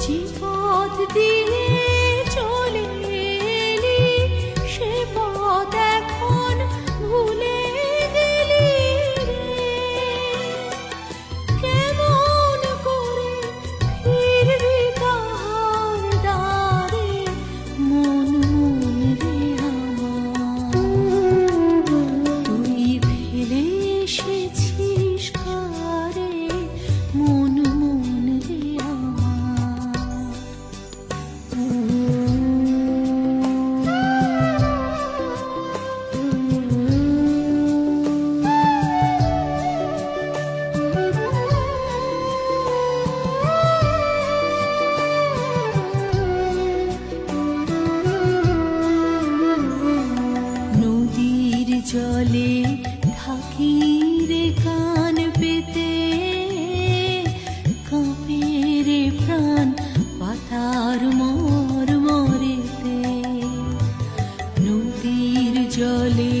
Ci pot dire জলে থাকি রে কান পেতে। কাঁপে রে প্রাণ পাতার মর মরেতে নদীর জলে